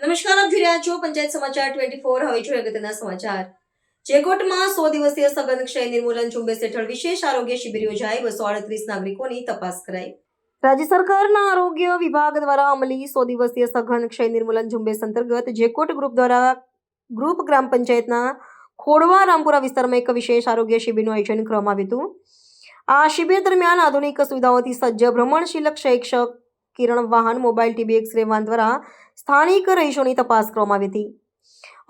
નમસ્કાર, આપ જોઈ રહ્યા છો પંચાયત સમાચાર ટ્વેન્ટી ફોર હવે જોઈએ અગત્યના સમાચાર. જેકોટમાં સો દિવસીય સઘન ક્ષય નિર્મૂલન ઝુંબેશ હેઠળ વિશેષ આરોગ્ય શિબિર યોજાઈ. બસો આડત્રીસ નાગરિકોની તપાસ કરાઈ. રાજ્ય સરકારના આરોગ્ય વિભાગ દ્વારા અમલી સો દિવસીય સઘન ક્ષય નિર્મૂલન ઝુંબેશ અંતર્ગત જેકોટ ગ્રુપ દ્વારા ગ્રુપ ગ્રામ પંચાયતના ખોડવા રામપુરા વિસ્તારમાં એક વિશેષ આરોગ્ય શિબિરનું આયોજન કરવામાં આવ્યું હતું. આ શિબિર દરમિયાન આધુનિક સુવિધાઓથી સજ્જ ભ્રમણશીલ શૈક્ષક કિરણ વાહન, મોબાઈલ ટીબી એક્સરે વાહન દ્વારા સ્થાનિક રહીશોની તપાસ કરવામાં આવી હતી.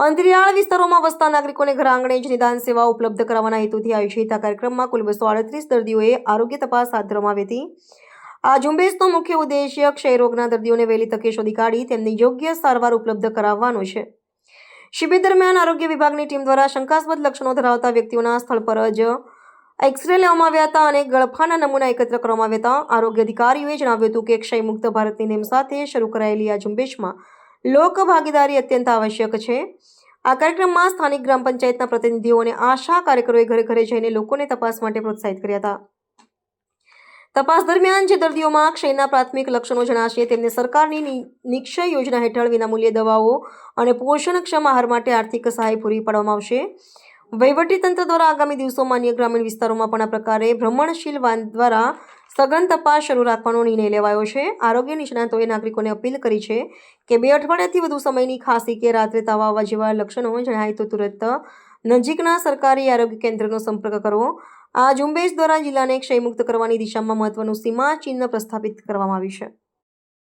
અંતરિયાળ વિસ્તારોમાં વસતા નાગરિકોને ઘર આંગણે જ નિદાન સેવા ઉપલબ્ધ કરાવવાના હેતુથી આયોજિત આ કાર્યક્રમમાં કુલ બસો આડત્રીસ દર્દીઓએ આરોગ્ય તપાસ હાથ ધરવામાં આવી હતી. આ ઝુંબેશનો મુખ્ય ઉદ્દેશ્ય ક્ષયરોગના દર્દીઓને વહેલી તકે શોધી કાઢી તેમને યોગ્ય સારવાર ઉપલબ્ધ કરાવવાનો છે. શિબિર દરમિયાન આરોગ્ય વિભાગની ટીમ દ્વારા શંકાસ્પદ લક્ષણો ધરાવતા વ્યક્તિઓના સ્થળ પર જ એક્સરે લેવામાં આવ્યા હતા અને ગળફાના નમૂના એકત્ર કરવામાં આવ્યા હતા. આરોગ્ય અધિકારીઓએ જણાવ્યું હતું કે ક્ષય મુક્ત ભારતની નેમ સાથે શરૂ કરાયેલી આ ઝુંબેશમાં લોક ભાગીદારી અત્યંત આવશ્યક છે. આ કાર્યક્રમમાં સ્થાનિક ગ્રામ પંચાયતના પ્રતિનિધિઓ અને આશા કાર્યકરોએ ઘરે ઘરે જઈને લોકોને તપાસ માટે પ્રોત્સાહિત કર્યા હતા. તપાસ દરમિયાન જે દર્દીઓમાં ક્ષયના પ્રાથમિક લક્ષણો જણાશે, તેમને સરકારની નિક્ષય યોજના હેઠળ વિનામૂલ્યે દવાઓ અને પોષણક્ષમ આહાર માટે આર્થિક સહાય પૂરી પાડવામાં આવશે. વહીવટીતંત્ર દ્વારા આગામી દિવસોમાં અન્ય ગ્રામીણ વિસ્તારોમાં પણ આ પ્રકારે ભ્રમણશીલ વાન દ્વારા સઘન તપાસ શરૂ રાખવાનો નિર્ણય લેવાયો છે. આરોગ્ય નિષ્ણાતોએ નાગરિકોને અપીલ કરી છે કે બે અઠવાડિયાથી વધુ સમયની ખાંસી કે રાત્રે તાવ આવવા જેવા લક્ષણો જણાય તો તુરંત નજીકના સરકારી આરોગ્ય કેન્દ્રનો સંપર્ક કરવો આ ઝુંબેશ દ્વારા જિલ્લાને ક્ષયમુક્ત કરવાની દિશામાં મહત્વનું સીમાચિહ્ન પ્રસ્થાપિત કરવામાં આવ્યું છે.